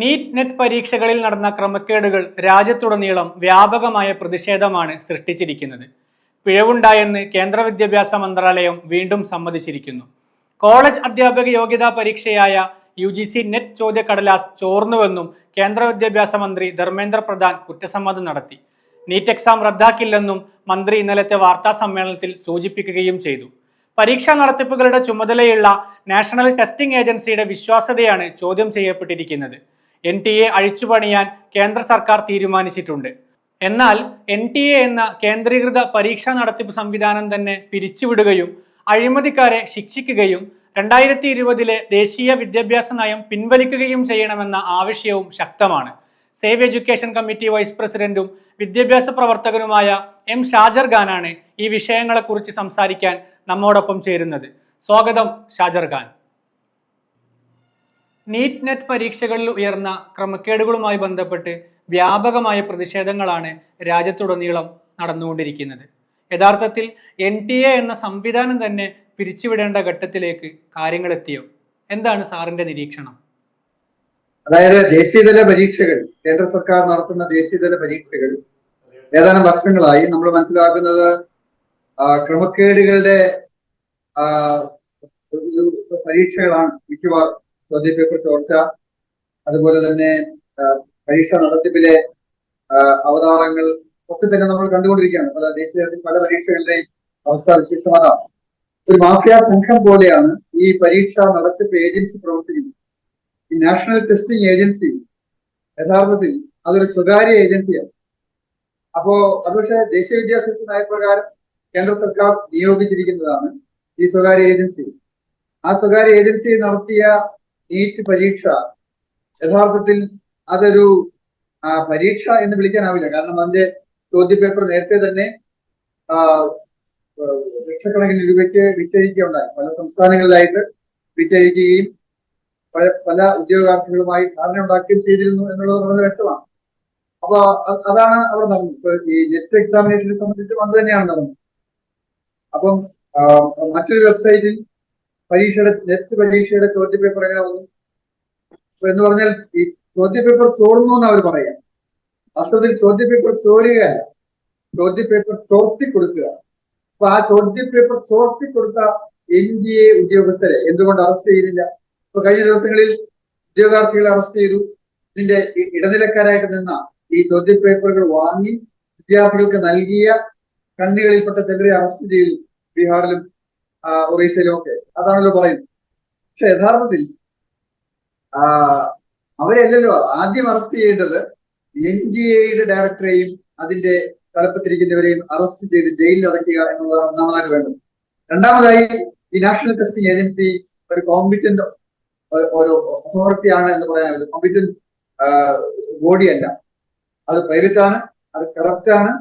NEET net പരീക്ഷകളിൽ നടന്ന ക്രമക്കേടുകൾ രാജ്യത്തുടനീളം വ്യാപകമായ പ്രതിഷേധമാണ് സൃഷ്ടിച്ചിരിക്കുന്നത്. പിഴവുണ്ടായെന്ന് കേന്ദ്ര വിദ്യാഭ്യാസ മന്ത്രാലയം വീണ്ടും സമ്മതിച്ചിരിക്കുന്നു. കോളേജ് അധ്യാപക യോഗ്യതാ പരീക്ഷയായ യു ജി സി നെറ്റ് ചോദ്യക്കടലാസ് ചോർന്നുവെന്നും കേന്ദ്ര വിദ്യാഭ്യാസ മന്ത്രി ധർമ്മേന്ദ്ര പ്രധാൻ കുറ്റസമ്മതം നടത്തി. നീറ്റ് എക്സാം റദ്ദാക്കില്ലെന്നും മന്ത്രി ഇന്നലത്തെ വാർത്താ സമ്മേളനത്തിൽ സൂചിപ്പിക്കുകയും ചെയ്തു. പരീക്ഷാ നടത്തിപ്പുകളുടെ ചുമതലയുള്ള നാഷണൽ ടെസ്റ്റിംഗ് ഏജൻസിയുടെ വിശ്വാസ്യതയാണ് ചോദ്യം ചെയ്യപ്പെട്ടിരിക്കുന്നത്. എൻ ടി എ അഴിച്ചുപണിയാൻ കേന്ദ്ര സർക്കാർ തീരുമാനിച്ചിട്ടുണ്ട്. എന്നാൽ എൻ ടി എ എന്ന കേന്ദ്രീകൃത പരീക്ഷാ നടത്തിപ്പ് സംവിധാനം തന്നെ പിരിച്ചുവിടുകയും അഴിമതിക്കാരെ ശിക്ഷിക്കുകയും രണ്ടായിരത്തി ഇരുപതിലെ ദേശീയ വിദ്യാഭ്യാസ നയം പിൻവലിക്കുകയും ചെയ്യണമെന്ന ആവശ്യവും ശക്തമാണ്. സേവ് എഡ്യൂക്കേഷൻ കമ്മിറ്റി വൈസ് പ്രസിഡന്റും വിദ്യാഭ്യാസ പ്രവർത്തകനുമായ എം ഷാജർ ഖാനാണ് ഈ വിഷയങ്ങളെക്കുറിച്ച് സംസാരിക്കാൻ നമ്മോടൊപ്പം ചേരുന്നത്. സ്വാഗതം ഷാജർ ഖാൻ. നീറ്റ് നെറ്റ് പരീക്ഷകളിൽ ഉയർന്ന ക്രമക്കേടുകളുമായി ബന്ധപ്പെട്ട് വ്യാപകമായ പ്രതിഷേധങ്ങളാണ് രാജ്യത്തുടനീളം നടന്നുകൊണ്ടിരിക്കുന്നത്. യഥാർത്ഥത്തിൽ എൻ ടി എ എന്ന സംവിധാനം തന്നെ പിരിച്ചുവിടേണ്ട ഘട്ടത്തിലേക്ക് കാര്യങ്ങൾ എത്തിയോ എന്താണ് സാറിന്റെ നിരീക്ഷണം? അതായത് ദേശീയതല പരീക്ഷകൾ കേന്ദ്ര സർക്കാർ നടത്തുന്ന ദേശീയതല പരീക്ഷകൾ ഏതാനും വർഷങ്ങളായി നമ്മൾ മനസ്സിലാക്കുന്നത് ക്രമക്കേടുകളുടെ പരീക്ഷകളാണ് മിക്കവാറും. ചോദ്യപേപ്പർ ചോർച്ച അതുപോലെ തന്നെ പരീക്ഷ നടത്തിപ്പിലെ അവതാരങ്ങൾ ഒക്കെ തന്നെ നമ്മൾ കണ്ടുകൊണ്ടിരിക്കുകയാണ്. പല ദേശീയ തലത്തിൽ പല പരീക്ഷകളുടെയും അവസ്ഥ വിശേഷം അതാണ് ഒരു മാഫിയ സംഘം പോലെയാണ് ഈ പരീക്ഷ നടത്തിപ്പ് ഏജൻസി പ്രവർത്തിക്കുന്നത്. ഈ നാഷണൽ ടെസ്റ്റിംഗ് ഏജൻസി യഥാർത്ഥത്തിൽ അതൊരു സ്വകാര്യ ഏജൻസിയാണ്. അപ്പോ അത് പക്ഷേ ദേശീയ വിദ്യാഭ്യാസ നയപ്രകാരം കേന്ദ്ര സർക്കാർ നിയോഗിച്ചിരിക്കുന്നതാണ് ഈ സ്വകാര്യ ഏജൻസി. ആ സ്വകാര്യ ഏജൻസി നടത്തിയ നീറ്റ് പരീക്ഷ. യഥാർത്ഥത്തിൽ അതൊരു പരീക്ഷ എന്ന് വിളിക്കാനാവില്ല. കാരണം അതിന്റെ ചോദ്യപേപ്പർ നേരത്തെ തന്നെ ലക്ഷക്കണക്കിന് രൂപയ്ക്ക് വിറ്റഴിക്കുകയുണ്ടായി. പല സംസ്ഥാനങ്ങളിലായിട്ട് വിറ്റഴിക്കുകയും പല പല ഉദ്യോഗാർത്ഥികളുമായി ധാരണ ഉണ്ടാക്കുകയും ചെയ്തിരുന്നു എന്നുള്ളത് വളരെ വ്യക്തമാണ്. അപ്പൊ അതാണ് അവിടെ നടന്നത്. ഈ നെറ്റ് എക്സാമിനേഷനെ സംബന്ധിച്ചും അത് തന്നെയാണ് നടന്നത്. അപ്പം മറ്റൊരു വെബ്സൈറ്റിൽ പരീക്ഷയുടെ നെറ്റ് പരീക്ഷയുടെ ചോദ്യപേപ്പർ എങ്ങനെ വന്നു? എന്ന് പറഞ്ഞാൽ ഈ ചോദ്യപേപ്പർ ചോർന്നു എന്ന് അവർ പറയാം. വാസ്തവത്തിൽ ചോദ്യപേപ്പർ ചോരുകയല്ല. ചോദ്യപേപ്പർ ചോർത്തി കൊടുക്കുക. അപ്പൊ ആ ചോദ്യപേപ്പർ ചോർത്തി കൊടുത്ത എൻ ഡി എ ഉദ്യോഗസ്ഥരെ എന്തുകൊണ്ട് അറസ്റ്റ് ചെയ്തില്ല ഇപ്പൊ കഴിഞ്ഞ ദിവസങ്ങളിൽ ഉദ്യോഗാർത്ഥികളെ അറസ്റ്റ് ചെയ്തു. ഇതിന്റെ ഇടനിലക്കാരായിട്ട് നിന്ന ഈ ചോദ്യപേപ്പറുകൾ വാങ്ങി വിദ്യാർത്ഥികൾക്ക് നൽകിയ കണ്ണികളിൽപ്പെട്ട ചിലരെ അറസ്റ്റ് ചെയ്തു. ബീഹാറിലും ഒറീസയിലും ഒക്കെ. അതാണല്ലോ പറയുന്നത്. പക്ഷെ യഥാർത്ഥത്തിൽ അവരെയല്ലല്ലോ ആദ്യം അറസ്റ്റ് ചെയ്യേണ്ടത് എൻ ഡി എയുടെ ഡയറക്ടറെയും അതിന്റെ തലപ്പത്തിരിക്കുന്നവരെയും അറസ്റ്റ് ചെയ്ത് ജയിലിൽ അടയ്ക്കുക എന്നുള്ളതാണ് ഒന്നാമതായി വേണ്ടത്. രണ്ടാമതായി ഈ നാഷണൽ ടെസ്റ്റിംഗ് ഏജൻസി ഒരു കോമ്പിറ്റന്റ് ഒരു അതോറിറ്റി ആണ് എന്ന് പറയാൻ കോമ്പിറ്റന്റ് ബോഡി അല്ല. അത് പ്രൈവറ്റ് ആണ് അത് കറപ്റ്റ് ആണ്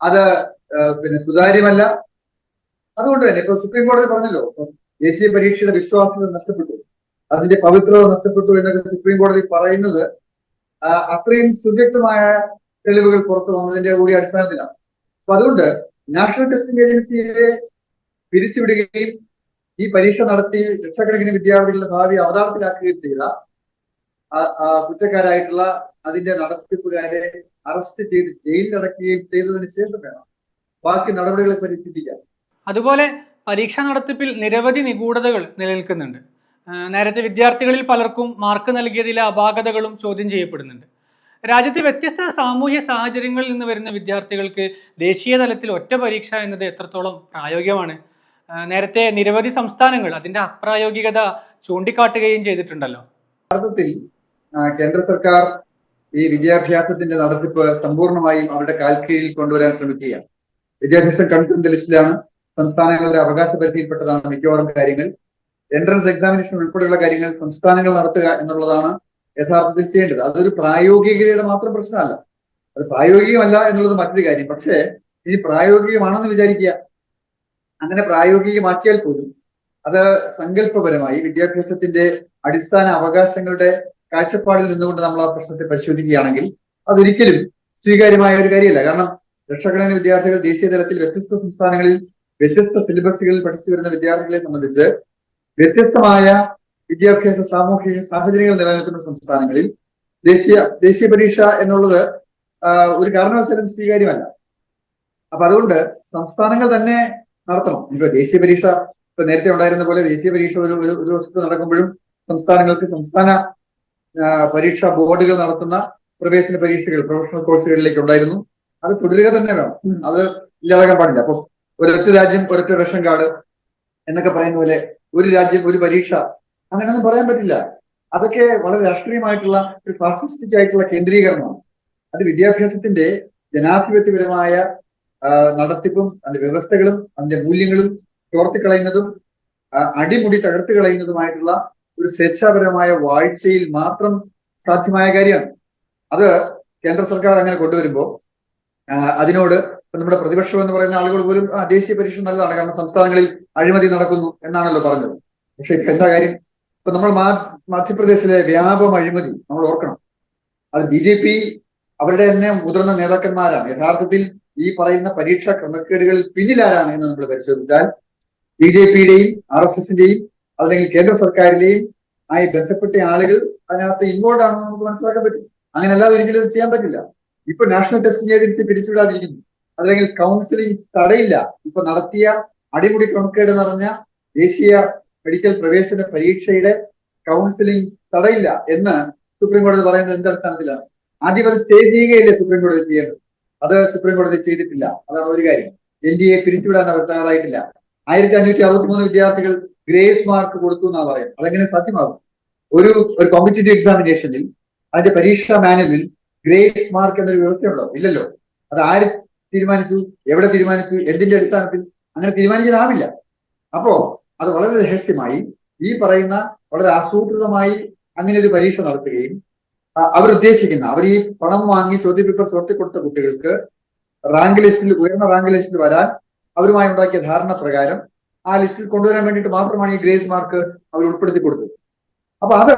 അത് പിന്നെ സുതാര്യമല്ല അതുകൊണ്ട് തന്നെ ഇപ്പൊ സുപ്രീം കോടതി പറഞ്ഞല്ലോ ദേശീയ പരീക്ഷയുടെ വിശ്വാസ്യത നഷ്ടപ്പെട്ടു. അതിന്റെ പവിത്രത നഷ്ടപ്പെട്ടു എന്നൊക്കെ സുപ്രീം കോടതി പറയുന്നത് അത്രയും സുവ്യക്തമായ തെളിവുകൾ പുറത്തു വന്നതിന്റെ കൂടി അടിസ്ഥാനത്തിലാണ്. അപ്പൊ അതുകൊണ്ട് നാഷണൽ ടെസ്റ്റിംഗ് ഏജൻസിയെ പിരിച്ചുവിടുകയും ഈ പരീക്ഷ നടത്തി ലക്ഷക്കണക്കിന് വിദ്യാർത്ഥികളുടെ ഭാവി അവതാളത്തിലാക്കുകയും ചെയ്ത കുറ്റക്കാരായിട്ടുള്ള അതിന്റെ നടത്തിപ്പുകാരെ അറസ്റ്റ് ചെയ്ത് ജയിലിലടക്കുകയും ചെയ്തതിന് ശേഷം വേണം ബാക്കി നടപടികളെ പറ്റി ചിന്തിക്കാൻ അതുപോലെ പരീക്ഷാ നടത്തിപ്പിൽ നിരവധി നിഗൂഢതകൾ നിലനിൽക്കുന്നുണ്ട്. നേരത്തെ വിദ്യാർത്ഥികളിൽ പലർക്കും മാർക്ക് നൽകിയതിലെ അപാകതകളും ചോദ്യം ചെയ്യപ്പെടുന്നുണ്ട്. രാജ്യത്തെ വ്യത്യസ്ത സാമൂഹ്യ സാഹചര്യങ്ങളിൽ നിന്ന് വരുന്ന വിദ്യാർത്ഥികൾക്ക് ദേശീയ തലത്തിൽ ഒറ്റ പരീക്ഷ എന്നത് എത്രത്തോളം പ്രായോഗികമാണ്? നേരത്തെ നിരവധി സംസ്ഥാനങ്ങൾ അതിന്റെ അപ്രായോഗികത ചൂണ്ടിക്കാട്ടുകയും ചെയ്തിട്ടുണ്ടല്ലോ. ഭാരതത്തിൽ കേന്ദ്ര സർക്കാർ ഈ വിദ്യാഭ്യാസത്തിന്റെ നടത്തിപ്പ് സമ്പൂർണമായും അവരുടെ കാൽക്കീഴിൽ കൊണ്ടുവരാൻ ശ്രമിക്കുകയാണ്. വിദ്യാഭ്യാസം കൺസെന്റ് ലിസ്റ്റിലാണ് സംസ്ഥാനങ്ങളുടെ അവകാശ പരിധിയിൽപ്പെട്ടതാണ് മിക്കവാറും കാര്യങ്ങൾ. എൻട്രൻസ് എക്സാമിനേഷൻ ഉൾപ്പെടെയുള്ള കാര്യങ്ങൾ സംസ്ഥാനങ്ങൾ നടത്തുക എന്നുള്ളതാണ് യഥാർത്ഥത്തിൽ ചെയ്യേണ്ടത്. അതൊരു പ്രായോഗികതയുടെ മാത്രം പ്രശ്നമല്ല. അത് പ്രായോഗികമല്ല എന്നുള്ളത് മറ്റൊരു കാര്യം. പക്ഷേ ഇനി പ്രായോഗികമാണെന്ന് വിചാരിക്കുക. അങ്ങനെ പ്രായോഗികമാക്കിയാൽ പോലും അത് സങ്കല്പപരമായി വിദ്യാഭ്യാസത്തിന്റെ അടിസ്ഥാന അവകാശങ്ങളുടെ കാഴ്ചപ്പാടിൽ നിന്നുകൊണ്ട് നമ്മൾ ആ പ്രശ്നത്തെ പരിശോധിക്കുകയാണെങ്കിൽ അതൊരിക്കലും സ്വീകാര്യമായ ഒരു കാര്യമല്ല. കാരണം ലക്ഷക്കണക്കിന് വിദ്യാർത്ഥികൾ ദേശീയ തലത്തിൽ വ്യത്യസ്ത സംസ്ഥാനങ്ങളിൽ വ്യത്യസ്ത സിലബസുകളിൽ പഠിച്ചു വരുന്ന വിദ്യാർത്ഥികളെ സംബന്ധിച്ച് വ്യത്യസ്തമായ വിദ്യാഭ്യാസ സാമൂഹിക സാഹചര്യങ്ങൾ നിലനിൽക്കുന്ന സംസ്ഥാനങ്ങളിൽ ദേശീയ ദേശീയ പരീക്ഷ എന്നുള്ളത് ഒരു കാരണവശാലും സ്വീകാര്യമല്ല. അപ്പൊ അതുകൊണ്ട് സംസ്ഥാനങ്ങൾ തന്നെ നടത്തണം. ഇപ്പൊ ദേശീയ പരീക്ഷ ഇപ്പൊ നേരത്തെ ഉണ്ടായിരുന്ന പോലെ ദേശീയ പരീക്ഷ ഒരു ഒരു വർഷത്ത് നടക്കുമ്പോഴും സംസ്ഥാനങ്ങൾക്ക് സംസ്ഥാന പരീക്ഷാ ബോർഡുകൾ നടത്തുന്ന പ്രവേശന പരീക്ഷകൾ പ്രൊഫഷണൽ കോഴ്സുകളിലേക്ക് ഉണ്ടായിരുന്നു. അത് തുടരുക തന്നെ വേണം. അത് ഇല്ലാതാക്കാൻ പാടില്ല. അപ്പൊ ഒരൊറ്റ രാജ്യം ഒരൊറ്റ റേഷൻ കാർഡ് എന്നൊക്കെ പറയുന്ന പോലെ ഒരു രാജ്യം ഒരു പരീക്ഷ അങ്ങനെയൊന്നും പറയാൻ പറ്റില്ല. അതൊക്കെ വളരെ രാഷ്ട്രീയമായിട്ടുള്ള ഒരു ഫാസിസ്റ്റിക് ആയിട്ടുള്ള കേന്ദ്രീകരണമാണ്. അത് വിദ്യാഭ്യാസത്തിന്റെ ജനാധിപത്യപരമായ നടത്തിപ്പും അതിന്റെ വ്യവസ്ഥകളും അതിന്റെ മൂല്യങ്ങളും ചോർത്തിക്കളയുന്നതും അടിമുടി തകർത്ത് കളയുന്നതുമായിട്ടുള്ള ഒരു സ്വേച്ഛാപരമായ വാഴ്ചയിൽ മാത്രം സാധ്യമായ കാര്യമാണ്. അത് കേന്ദ്ര സർക്കാർ അങ്ങനെ കൊണ്ടുവരുമ്പോൾ അതിനോട് നമ്മുടെ പ്രതിപക്ഷം എന്ന് പറയുന്ന ആളുകൾ പോലും ദേശീയ പരീക്ഷ നല്ലതാണ് കാരണം സംസ്ഥാനങ്ങളിൽ അഴിമതി നടക്കുന്നു എന്നാണല്ലോ പറഞ്ഞത്. പക്ഷെ ഇപ്പൊ എന്താ കാര്യം? ഇപ്പൊ നമ്മൾ മധ്യപ്രദേശിലെ വ്യാപം അഴിമതി നമ്മൾ ഓർക്കണം. അത് ബി ജെ പി അവരുടെ തന്നെ മുതിർന്ന നേതാക്കന്മാരാണ്. യഥാർത്ഥത്തിൽ ഈ പറയുന്ന പരീക്ഷാ ക്രമക്കേടുകളിൽ പിന്നിലാരാണ് എന്ന് നമ്മൾ പരിശോധിച്ചാൽ ബി ജെ പിയുടെയും ആർ എസ് എസിന്റെയും അല്ലെങ്കിൽ കേന്ദ്ര സർക്കാരിലെയും ആയി ബന്ധപ്പെട്ട ആളുകൾ അതിനകത്ത് ഇൻവോൾവ് ആണെന്ന് നമുക്ക് മനസ്സിലാക്കാൻ പറ്റും. അങ്ങനെ അല്ലാതെ ഒരിക്കലും ചെയ്യാൻ പറ്റില്ല. ഇപ്പൊ നാഷണൽ ടെസ്റ്റിംഗ് ഏജൻസി പിരിച്ചുവിടാതിരിക്കുന്നു അല്ലെങ്കിൽ കൗൺസിലിംഗ് തടയില്ല. ഇപ്പൊ നടത്തിയ അടിമുടി ക്രമക്കേട് നിറഞ്ഞ ദേശീയ മെഡിക്കൽ പ്രവേശന പരീക്ഷയുടെ കൗൺസിലിംഗ് തടയില്ല എന്ന് സുപ്രീം കോടതി പറയുന്നത് എന്ത് അടിസ്ഥാനത്തിലാണ്? ആദ്യം അത് സ്റ്റേ ചെയ്യുകയില്ലേ സുപ്രീം കോടതി ചെയ്യേണ്ടത്? അത് സുപ്രീം കോടതി ചെയ്തിട്ടില്ല. അതാണ് ഒരു കാര്യം. എൻ ഡി എ പിരിച്ചുവിടാൻ അവർ തയ്യാറായിട്ടില്ല. ആയിരത്തി അഞ്ഞൂറ്റി അറുപത്തി മൂന്ന് വിദ്യാർത്ഥികൾ ഗ്രേസ് മാർക്ക് കൊടുത്തു എന്നാ പറയുന്നത് അതെങ്ങനെ സാധ്യമാകും? ഒരു ഒരു കോമ്പറ്റേറ്റീവ് എക്സാമിനേഷനിൽ അതിന്റെ പരീക്ഷാ മാനുവലിൽ ഗ്രേസ് മാർക്ക് എന്നൊരു വ്യവസ്ഥയുണ്ടോ? ഇല്ലല്ലോ. അത് ആര് തീരുമാനിച്ചു? എവിടെ തീരുമാനിച്ചു? എന്തിന്റെ അടിസ്ഥാനത്തിൽ? അങ്ങനെ തീരുമാനിക്കാനാവില്ല. അപ്പോ അത് വളരെ രഹസ്യമായി ഈ പറയുന്ന വളരെ ആസൂത്രിതമായി അങ്ങനെ ഒരു പരീക്ഷ നടത്തുകയും അവരുദ്ദേശിക്കുന്ന അവർ ഈ പണം വാങ്ങി ചോദ്യപേപ്പർ ചോർത്തിക്കൊടുത്ത കുട്ടികൾക്ക് റാങ്ക് ലിസ്റ്റിൽ ഉയർന്ന റാങ്ക് ലിസ്റ്റിൽ വരാൻ അവരുമായി ഉണ്ടാക്കിയ ധാരണ പ്രകാരം ആ ലിസ്റ്റിൽ കൊണ്ടുവരാൻ വേണ്ടിയിട്ട് മാത്രമാണ് ഈ ഗ്രേസ് മാർക്ക് അവർ ഉൾപ്പെടുത്തി കൊടുത്തത് അപ്പൊ അത്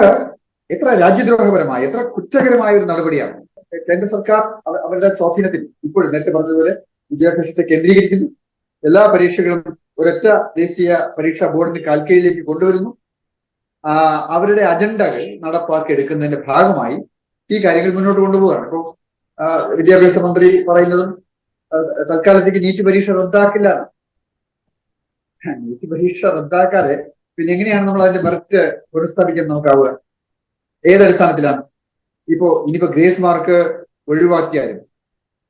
എത്ര രാജ്യദ്രോഹപരമായ എത്ര കുറ്റകരമായ ഒരു നടപടിയാണ്. കേന്ദ്ര സർക്കാർ അവരുടെ സ്വാധീനത്തിൽ ഇപ്പോൾ നേരത്തെ പറഞ്ഞതുപോലെ വിദ്യാഭ്യാസത്തെ കേന്ദ്രീകരിക്കുന്നു. എല്ലാ പരീക്ഷകളും ഒരൊറ്റ ദേശീയ പരീക്ഷാ ബോർഡിന്റെ കാൽക്കീഴിലേക്ക് കൊണ്ടുവരുന്നു. അവരുടെ അജണ്ടകൾ നടപ്പാക്കി എടുക്കുന്നതിന്റെ ഭാഗമായി ഈ കാര്യങ്ങൾ മുന്നോട്ട് കൊണ്ടുപോവുകയാണ്. ഇപ്പോൾ വിദ്യാഭ്യാസ മന്ത്രി പറയുന്നതും തൽക്കാലത്തേക്ക് നീറ്റ് പരീക്ഷ റദ്ദാക്കില്ല. നീറ്റ് പരീക്ഷ റദ്ദാക്കാതെ പിന്നെ എങ്ങനെയാണ് നമ്മൾ അതിന്റെ മെറിറ്റ് പുനഃസ്ഥാപിക്കാൻ നമുക്കാവുക ഏതടിസ്ഥാനത്തിലാണ് ഇപ്പോ ഇനിയിപ്പോ ഗ്രേസ് മാർക്ക് ഒഴിവാക്കിയാലും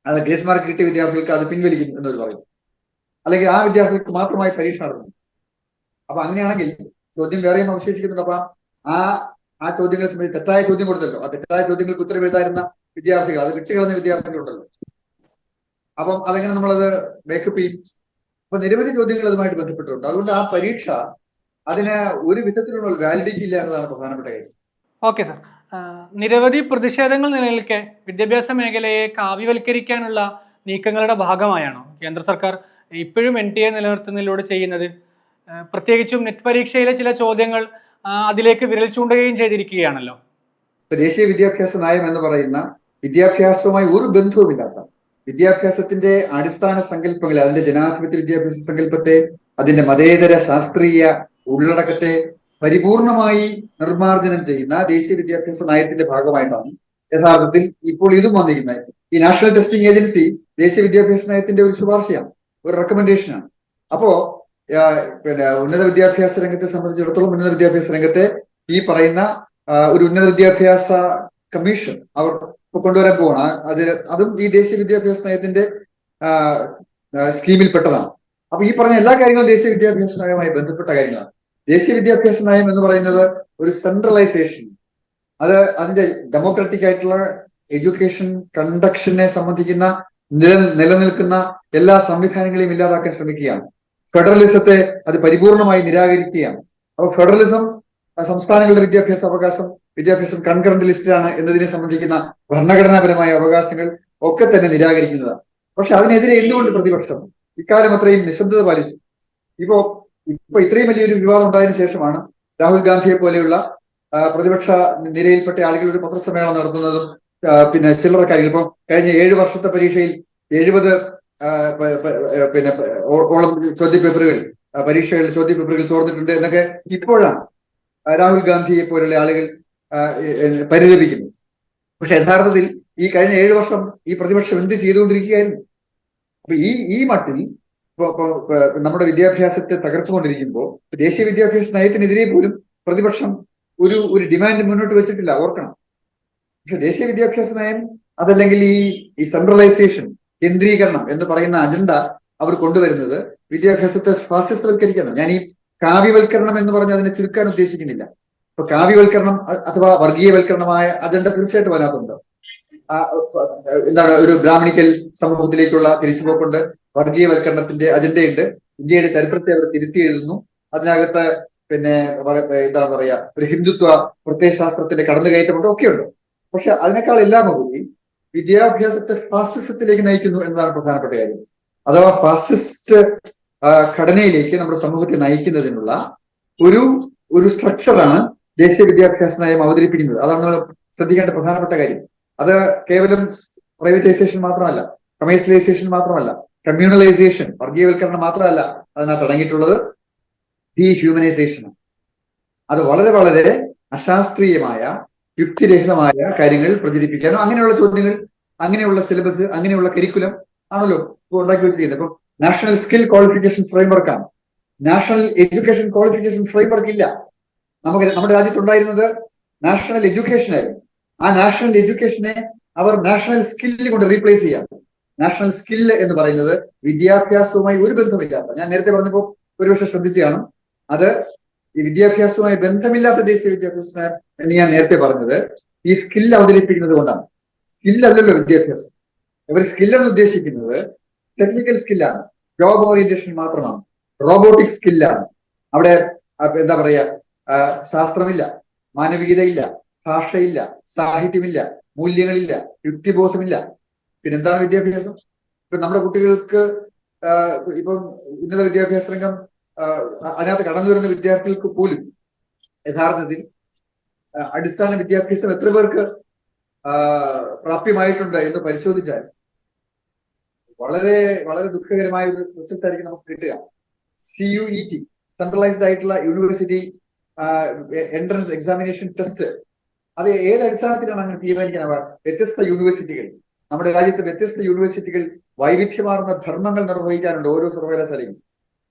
അത് ഗ്രേസ് മാർക്ക് കിട്ടിയ വിദ്യാർത്ഥികൾക്ക് അത് പിൻവലിക്കുന്നു എന്നൊരു പറയും അല്ലെങ്കിൽ ആ വിദ്യാർത്ഥികൾക്ക് മാത്രമായി പരീക്ഷ നടത്തുന്നു. അപ്പൊ അങ്ങനെയാണെങ്കിൽ ചോദ്യം വേറെയും അവശേഷിക്കുന്നുണ്ട്. അപ്പൊ ആ ആ ചോദ്യങ്ങളെ സംബന്ധിച്ച് തെറ്റായ ചോദ്യം കൊടുത്തല്ലോ. ആ തെറ്റായ ചോദ്യങ്ങൾക്ക് ഉത്തരം എഴുതായിരുന്ന വിദ്യാർത്ഥികൾ അത് വിട്ടുകളഞ്ഞ വിദ്യാർത്ഥികളുണ്ടല്ലോ അപ്പം അതെങ്ങനെ നമ്മളത് മേക്കപ്പ് ചെയ്യും? അപ്പൊ നിരവധി ചോദ്യങ്ങൾ അതുമായിട്ട് ബന്ധപ്പെട്ടിട്ടുണ്ട്. അതുകൊണ്ട് ആ പരീക്ഷ അതിന് ഒരു വിധത്തിലുള്ള വാലിഡിറ്റി ഇല്ല എന്നതാണ് പ്രധാനപ്പെട്ട കാര്യം. ഓക്കെ സാർ നിരവധി പ്രതിഷേധങ്ങൾ നിലനിൽക്കെ വിദ്യാഭ്യാസ മേഖലയെ കാവ്യവൽക്കരിക്കാനുള്ള നീക്കങ്ങളുടെ ഭാഗമായാണോ. കേന്ദ്ര സർക്കാർ ഇപ്പോഴും എൻ ടി എ നിലനിർത്തുന്നതിലൂടെ ചെയ്യുന്നത്. പ്രത്യേകിച്ചും നെറ്റ് പരീക്ഷയിലെ ചില ചോദ്യങ്ങൾ അതിലേക്ക് വിരൽ ചൂണ്ടുകയും ചെയ്തിരിക്കുകയാണല്ലോ. ദേശീയ വിദ്യാഭ്യാസ നയം എന്ന് പറയുന്ന വിദ്യാഭ്യാസവുമായി ഒരു ബന്ധവുമില്ലാത്ത വിദ്യാഭ്യാസത്തിന്റെ അടിസ്ഥാന സങ്കല്പങ്ങളെ അതിന്റെ ജനാധിപത്യ വിദ്യാഭ്യാസ സങ്കല്പത്തെ അതിന്റെ മതേതര ശാസ്ത്രീയ ഉള്ളടക്കത്തെ പരിപൂർണമായി നിർമ്മാർജനം ചെയ്യുന്ന ദേശീയ വിദ്യാഭ്യാസ നയത്തിന്റെ ഭാഗമായിട്ടാണ് യഥാർത്ഥത്തിൽ ഇപ്പോൾ ഇതും വന്നിരിക്കുന്നത്. ഈ നാഷണൽ ടെസ്റ്റിംഗ് ഏജൻസി ദേശീയ വിദ്യാഭ്യാസ നയത്തിന്റെ ഒരു ശുപാർശയാണ് ഒരു റെക്കമെൻഡേഷനാണ്. അപ്പോ പിന്നെ ഉന്നത വിദ്യാഭ്യാസ രംഗത്തെ സംബന്ധിച്ചിടത്തോളം ഉന്നത വിദ്യാഭ്യാസ രംഗത്തെ ഈ പറയുന്ന ഒരു ഉന്നത വിദ്യാഭ്യാസ കമ്മീഷൻ അവർ കൊണ്ടുവരാൻ പോവാണ്. അതിൽ അതും ഈ ദേശീയ വിദ്യാഭ്യാസ നയത്തിന്റെ സ്കീമിൽ പെട്ടതാണ് സ്കീമിൽപ്പെട്ടതാണ്. അപ്പൊ ഈ പറഞ്ഞ എല്ലാ കാര്യങ്ങളും ദേശീയ വിദ്യാഭ്യാസ നയവുമായി ബന്ധപ്പെട്ട കാര്യങ്ങളാണ്. ദേശീയ വിദ്യാഭ്യാസ നയം എന്ന് പറയുന്നത് ഒരു സെൻട്രലൈസേഷൻ അത് അതിന്റെ ഡെമോക്രാറ്റിക് ആയിട്ടുള്ള എഡ്യൂക്കേഷൻ കണ്ടക്ഷനെ സംബന്ധിക്കുന്ന നില നിലനിൽക്കുന്ന എല്ലാ സംവിധാനങ്ങളെയും ഇല്ലാതാക്കാൻ ശ്രമിക്കുകയാണ്. ഫെഡറലിസത്തെ അത് പരിപൂർണമായി നിരാകരിക്കുകയാണ്. അപ്പോൾ ഫെഡറലിസം സംസ്ഥാനങ്ങളുടെ വിദ്യാഭ്യാസ അവകാശം വിദ്യാഭ്യാസം കൺകറന്റ് ലിസ്റ്റിലാണ് എന്നതിനെ സംബന്ധിക്കുന്ന ഭരണഘടനാപരമായ അവകാശങ്ങൾ ഒക്കെ തന്നെ നിരാകരിക്കുന്നതാണ്. പക്ഷെ അതിനെതിരെ എന്തുകൊണ്ട് പ്രതിപക്ഷം? ഇക്കാലം അത്രയും നിശബ്ദത പാലിച്ചു. ഇപ്പോ ഇപ്പൊ ഇത്രയും വലിയൊരു വിവാദം ഉണ്ടായതിനു ശേഷമാണ് രാഹുൽ ഗാന്ധിയെ പോലെയുള്ള പ്രതിപക്ഷ നിരയിൽപ്പെട്ട ആളുകൾ ഒരു പത്രസമ്മേളനം നടത്തുന്നതും പിന്നെ ചില്ലറ കാര്യങ്ങൾ. ഇപ്പൊ കഴിഞ്ഞ ഏഴ് വർഷത്തെ പരീക്ഷയിൽ എഴുപത് പിന്നെ ഓളം ചോദ്യപേപ്പറുകൾ പരീക്ഷകൾ ചോദ്യപേപ്പറുകൾ ചോർന്നിട്ടുണ്ട് എന്നൊക്കെ ഇപ്പോഴാണ് രാഹുൽ ഗാന്ധിയെ പോലുള്ള ആളുകൾ പരിതപിക്കുന്നത്. പക്ഷെ യഥാർത്ഥത്തിൽ ഈ കഴിഞ്ഞ ഏഴു വർഷം ഈ പ്രതിപക്ഷം എന്ത് ചെയ്തുകൊണ്ടിരിക്കുകയായിരുന്നു? അപ്പൊ ഈ ഈ മട്ടിൽ നമ്മുടെ വിദ്യാഭ്യാസത്തെ തകർത്തുകൊണ്ടിരിക്കുമ്പോൾ ദേശീയ വിദ്യാഭ്യാസ നയത്തിനെതിരെ പോലും പ്രതിപക്ഷം ഒരു ഒരു ഡിമാൻഡ് മുന്നോട്ട് വെച്ചിട്ടില്ല. ഓർക്കണം. പക്ഷെ ദേശീയ വിദ്യാഭ്യാസ നയം അതല്ലെങ്കിൽ ഈ ഈ സെൻട്രലൈസേഷൻ കേന്ദ്രീകരണം എന്ന് പറയുന്ന അജണ്ട അവർ കൊണ്ടുവരുന്നത് വിദ്യാഭ്യാസത്തെ ഫാസിസവൽക്കരിക്കണം ഞാൻ ഈ കാവ്യവൽക്കരണം എന്ന് പറഞ്ഞ് അതിനെ ചുരുക്കാൻ ഉദ്ദേശിക്കുന്നില്ല. ഇപ്പൊ കാവ്യവൽക്കരണം അഥവാ വർഗീയവൽക്കരണമായ അജണ്ട തീർച്ചയായിട്ടും അതിനകത്തുണ്ട്. എന്താണ് ഒരു ബ്രാഹ്മണിക്കൽ സമൂഹത്തിലേക്കുള്ള തിരിച്ചുപോക്കുണ്ട്. വർഗീയവൽക്കരണത്തിന്റെ അജണ്ടയുണ്ട്. ഇന്ത്യയുടെ ചരിത്രത്തെ അവർ തിരുത്തി എഴുതുന്നു അതിനകത്ത് പിന്നെ എന്താ പറയാ ഒരു ഹിന്ദുത്വ പ്രത്യയശാസ്ത്രത്തിന്റെ കടന്നുകയറ്റമുണ്ട് ഒക്കെയുണ്ട്. പക്ഷെ അതിനേക്കാൾ എല്ലാം ഉപരി വിദ്യാഭ്യാസത്തെ ഫാസിസത്തിലേക്ക് നയിക്കുന്നു എന്നതാണ് പ്രധാനപ്പെട്ട കാര്യം. അഥവാ ഫാസിസ്റ്റ് ഘടനയിലേക്ക് നമ്മുടെ സമൂഹത്തെ നയിക്കുന്നതിനുള്ള ഒരു ഒരു സ്ട്രക്ചറാണ് ദേശീയ വിദ്യാഭ്യാസ നയം അവതരിപ്പിക്കുന്നത്. അതാണ് നമ്മൾ ശ്രദ്ധിക്കേണ്ട പ്രധാനപ്പെട്ട കാര്യം. അത് കേവലം പ്രൈവറ്റൈസേഷൻ മാത്രമല്ല കമേഴ്സ്യലൈസേഷൻ മാത്രമല്ല കമ്മ്യൂണലൈസേഷൻ വർഗീയവൽക്കരണം മാത്രമല്ല അതിനകത്ത് അടങ്ങിയിട്ടുള്ളത് ഡീഹ്യൂമനൈസേഷൻ അത് വളരെ വളരെ അശാസ്ത്രീയമായ യുക്തിരഹിതമായ കാര്യങ്ങൾ പ്രചരിപ്പിക്കാനും അങ്ങനെയുള്ള ചോദ്യങ്ങൾ അങ്ങനെയുള്ള സിലബസ് അങ്ങനെയുള്ള കരിക്കുലം ആണല്ലോ ഇപ്പോൾ ഉണ്ടാക്കി വെച്ചിരിക്കുന്നത് ഇപ്പൊ നാഷണൽ സ്കിൽ ക്വാളിഫിക്കേഷൻ ഫ്രെയിംവർക്കാണ് നാഷണൽ എഡ്യൂക്കേഷൻ ക്വാളിഫിക്കേഷൻ ഫ്രെയിംവർക്ക് ഇല്ല. നമുക്ക് നമ്മുടെ രാജ്യത്തുണ്ടായിരുന്നത് നാഷണൽ എഡ്യൂക്കേഷൻ ആയിരുന്നു. ആ നാഷണൽ എഡ്യൂക്കേഷനെ അവർ നാഷണൽ സ്കില്ലിൽ കൊണ്ട് റീപ്ലേസ് ചെയ്യാം. നാഷണൽ സ്കില്ല് എന്ന് പറയുന്നത് വിദ്യാഭ്യാസവുമായി ഒരു ബന്ധമില്ലാത്ത ഞാൻ നേരത്തെ പറഞ്ഞപ്പോൾ ഒരുപക്ഷെ ശ്രദ്ധിച്ചു കാണും അത് ഈ വിദ്യാഭ്യാസവുമായി ബന്ധമില്ലാത്ത ദേശീയ വിദ്യാഭ്യാസ എന്ന് ഞാൻ നേരത്തെ പറഞ്ഞത് ഈ സ്കില്ല് അവതരിപ്പിക്കുന്നത് കൊണ്ടാണ്. സ്കില്ലല്ലല്ലോ വിദ്യാഭ്യാസം. ഇവർ സ്കില്ലെന്ന് ഉദ്ദേശിക്കുന്നത് ടെക്നിക്കൽ സ്കില്ലാണ് ജോബ് ഓറിയന്റേഷൻ മാത്രമാണ്. റോബോട്ടിക് സ്കില്ലാണ് അവിടെ എന്താ പറയാ ശാസ്ത്രമില്ല മാനവികതയില്ല ഭാഷയില്ല സാഹിത്യമില്ല മൂല്യങ്ങളില്ല യുക്തിബോധമില്ല പിന്നെന്താണ് വിദ്യാഭ്യാസം? ഇപ്പൊ നമ്മുടെ കുട്ടികൾക്ക് ഇപ്പം ഉന്നത വിദ്യാഭ്യാസ രംഗം അതിനകത്ത് കടന്നു വരുന്ന വിദ്യാർത്ഥികൾക്ക് പോലും യഥാർത്ഥത്തിൽ അടിസ്ഥാന വിദ്യാഭ്യാസം എത്ര പേർക്ക് പ്രാപ്യമായിട്ടുണ്ട് എന്ന് പരിശോധിച്ചാൽ വളരെ വളരെ ദുഃഖകരമായ ഒരു റിസൾട്ട് ആയിരിക്കും നമുക്ക് കിട്ടുക. C U E T centralised ആയിട്ടുള്ള യൂണിവേഴ്സിറ്റി എൻട്രൻസ് എക്സാമിനേഷൻ ടെസ്റ്റ് അത് ഏത് അടിസ്ഥാനത്തിലാണ് അങ്ങനെ തീരുമാനിക്കുന്നത് വ്യത്യസ്ത യൂണിവേഴ്സിറ്റികൾ നമ്മുടെ രാജ്യത്ത് വ്യത്യസ്ത യൂണിവേഴ്സിറ്റികൾ വൈവിധ്യമാർന്ന ധർമ്മങ്ങൾ നിർവഹിക്കാനുണ്ട് ഓരോ സർവകലാശാലയും.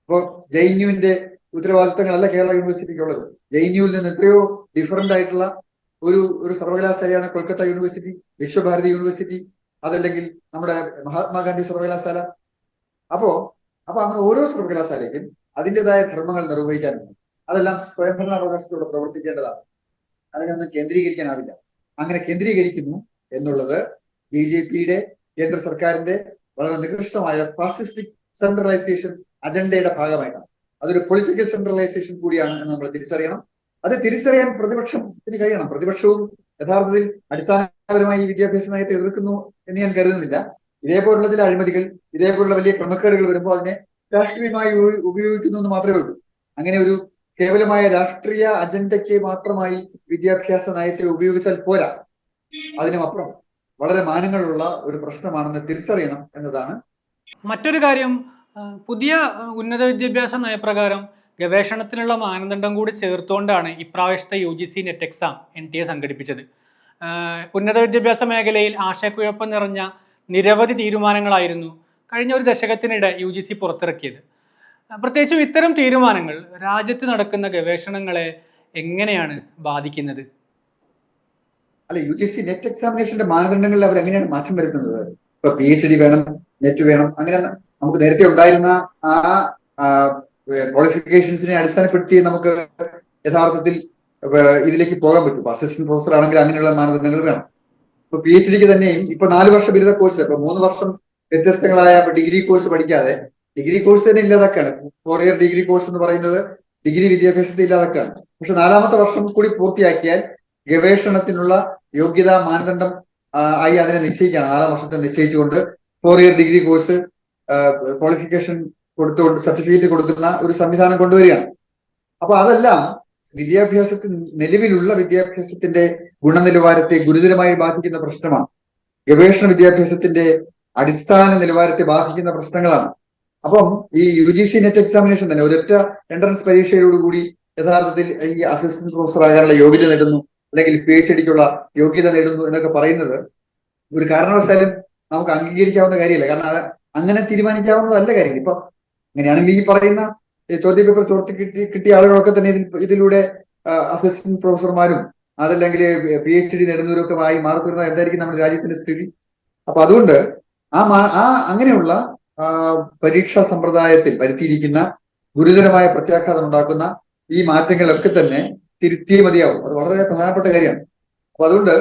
ഇപ്പോൾ യുവിന്റെ ഉത്തരവാദിത്തങ്ങളല്ല കേരള യൂണിവേഴ്സിറ്റിക്ക് ഉള്ളത് യുവിൽ നിന്ന് എത്രയോ ഡിഫറന്റ് ആയിട്ടുള്ള ഒരു ഒരു സർവകലാശാലയാണ് കൊൽക്കത്ത യൂണിവേഴ്സിറ്റി വിശ്വഭാരതി യൂണിവേഴ്സിറ്റി അതല്ലെങ്കിൽ നമ്മുടെ മഹാത്മാഗാന്ധി സർവകലാശാല. അപ്പോ അപ്പൊ അങ്ങനെ ഓരോ സർവകലാശാലയ്ക്കും അതിന്റെതായ ധർമ്മങ്ങൾ നിർവഹിക്കാനുണ്ട്. അതെല്ലാം സ്വയംഭരണാവകാശത്തോടെ പ്രവർത്തിക്കേണ്ടതാണ്. അതിനൊന്നും കേന്ദ്രീകരിക്കാനാവില്ല. അങ്ങനെ കേന്ദ്രീകരിക്കുന്നു എന്നുള്ളത് ബി ജെ പിയുടെ കേന്ദ്ര സർക്കാരിന്റെ വളരെ നികൃഷ്ടമായ ഫാസിസ്റ്റിക് സെൻട്രലൈസേഷൻ അജണ്ടയുടെ ഭാഗമായിട്ടാണ്. അതൊരു പൊളിറ്റിക്കൽ സെൻട്രലൈസേഷൻ കൂടിയാണ് എന്ന് നമ്മൾ തിരിച്ചറിയണം. അത് തിരിച്ചറിയാൻ പ്രതിപക്ഷത്തിന് കഴിയണം. പ്രതിപക്ഷവും യഥാർത്ഥത്തിൽ അടിസ്ഥാനപരമായി വിദ്യാഭ്യാസ നയത്തെ എതിർക്കുന്നു എന്ന് ഞാൻ കരുതുന്നില്ല. ഇതേപോലുള്ള ചില അഴിമതികൾ ഇതേപോലുള്ള വലിയ ക്രമക്കേടുകൾ വരുമ്പോൾ അതിനെ രാഷ്ട്രീയമായി ഉപ- ഉപയോഗിക്കുന്നു എന്ന് മാത്രമേ ഉള്ളൂ. അങ്ങനെ ഒരു കേവലമായ രാഷ്ട്രീയ അജണ്ടയ്ക്ക് മാത്രമായി വിദ്യാഭ്യാസ നയത്തെ ഉപയോഗിച്ചാൽ പോരാ. അതിനുമപ്പുറം വളരെ മാനങ്ങളുള്ള ഒരു പ്രശ്നമാണെന്ന് തിരിച്ചറിയണം എന്നതാണ്. മറ്റൊരു കാര്യം പുതിയ ഉന്നത വിദ്യാഭ്യാസ നയപ്രകാരം ഗവേഷണത്തിനുള്ള മാനദണ്ഡം കൂടി ചേർത്തുകൊണ്ടാണ് ഇപ്രാവശ്യത്തെ U G C NET exam N T A സംഘടിപ്പിച്ചത്. ഉന്നത വിദ്യാഭ്യാസ മേഖലയിൽ ആശയക്കുഴപ്പം നിറഞ്ഞ നിരവധി തീരുമാനങ്ങളായിരുന്നു കഴിഞ്ഞ ഒരു ദശകത്തിനിടെ യു ജി സി പുറത്തിറക്കിയത്. പ്രത്യേകിച്ചും ഇത്തരം തീരുമാനങ്ങൾ രാജ്യത്ത് നടക്കുന്ന ഗവേഷണങ്ങളെ എങ്ങനെയാണ് ബാധിക്കുന്നത്? അല്ല യു ജി സി നെറ്റ് എക്സാമിനേഷന്റെ മാനദണ്ഡങ്ങളിൽ അവർ എങ്ങനെയാണ് മാറ്റം വരുത്തുന്നത്? ഇപ്പൊ പി എച്ച് ഡി വേണം നെറ്റ് വേണം അങ്ങനെ നമുക്ക് നേരത്തെ ഉണ്ടായിരുന്ന ആ ക്വാളിഫിക്കേഷൻസിനെ അടിസ്ഥാനപ്പെടുത്തി നമുക്ക് യഥാർത്ഥത്തിൽ ഇതിലേക്ക് പോകാൻ പറ്റും. അസിസ്റ്റന്റ് പ്രൊഫസർ ആണെങ്കിൽ അങ്ങനെയുള്ള മാനദണ്ഡങ്ങൾ വേണം. ഇപ്പൊ പി എച്ച് ഡിക്ക് തന്നെയും ഇപ്പൊ നാല് വർഷം ബിരുദ കോഴ്സ് ഇപ്പൊ മൂന്ന് വർഷം വ്യത്യസ്തങ്ങളായ ഡിഗ്രി കോഴ്സ് പഠിക്കാതെ ഡിഗ്രി കോഴ്സ് തന്നെ ഇല്ലാതാക്കാണ്. ഫോർ ഇയർ ഡിഗ്രി കോഴ്സ് എന്ന് പറയുന്നത് ഡിഗ്രി വിദ്യാഭ്യാസത്തെ ഇല്ലാതാക്കാണ്. പക്ഷെ നാലാമത്തെ വർഷം കൂടി പൂർത്തിയാക്കിയാൽ ഗവേഷണത്തിനുള്ള യോഗ്യതാ മാനദണ്ഡം ആയി അതിനെ നിശ്ചയിക്കുകയാണ്. നാലാം വർഷത്തെ നിശ്ചയിച്ചുകൊണ്ട് four year degree course qualification കൊടുത്തുകൊണ്ട് സർട്ടിഫിക്കറ്റ് കൊടുക്കുന്ന ഒരു സംവിധാനം കൊണ്ടുവരികയാണ്. അപ്പൊ അതെല്ലാം വിദ്യാഭ്യാസത്തിൽ നിലവിലുള്ള വിദ്യാഭ്യാസത്തിന്റെ ഗുണനിലവാരത്തെ ഗുരുതരമായി ബാധിക്കുന്ന പ്രശ്നമാണ്. ഗവേഷണ വിദ്യാഭ്യാസത്തിന്റെ അടിസ്ഥാന നിലവാരത്തെ ബാധിക്കുന്ന പ്രശ്നങ്ങളാണ്. അപ്പം ഈ U G C NET examination തന്നെ ഒരൊറ്റ എൻട്രൻസ് പരീക്ഷയോടുകൂടി യഥാർത്ഥത്തിൽ ഈ അസിസ്റ്റന്റ് പ്രൊഫസർ ആകാനുള്ള യോഗ്യത നേടുന്നു. അല്ലെങ്കിൽ പി എച്ച് ഡിക്കുള്ള യോഗ്യത നേടുന്നു എന്നൊക്കെ പറയുന്നത് ഒരു കാരണവശാലും നമുക്ക് അംഗീകരിക്കാവുന്ന കാര്യമല്ല. കാരണം അത് അങ്ങനെ തീരുമാനിക്കാവുന്നതല്ല കാര്യം ഇപ്പൊ അങ്ങനെയാണെങ്കിൽ ഈ പറയുന്ന ഈ ചോദ്യ പേപ്പർ ചോർത്തി കിട്ടി കിട്ടിയ ആളുകളൊക്കെ തന്നെ ഇതിൽ ഇതിലൂടെ അസിസ്റ്റന്റ് പ്രൊഫസർമാരും അതല്ലെങ്കിൽ പി എച്ച് ഡി നേടുന്നവരൊക്കെ ആയി മാറിത്തീർന്ന എന്തായിരിക്കും നമ്മുടെ രാജ്യത്തിന്റെ സ്ഥിതി? അപ്പൊ അതുകൊണ്ട് ആ ആ അങ്ങനെയുള്ള പരീക്ഷാ സമ്പ്രദായത്തിൽ വരുത്തിയിരിക്കുന്ന ഗുരുതരമായ പ്രത്യാഘാതം ഉണ്ടാക്കുന്ന ഈ മാറ്റങ്ങളൊക്കെ തന്നെ തിരുത്തിയേ മതിയാവും. അത് വളരെ പ്രധാനപ്പെട്ട കാര്യമാണ്. അപ്പൊ അതുകൊണ്ട്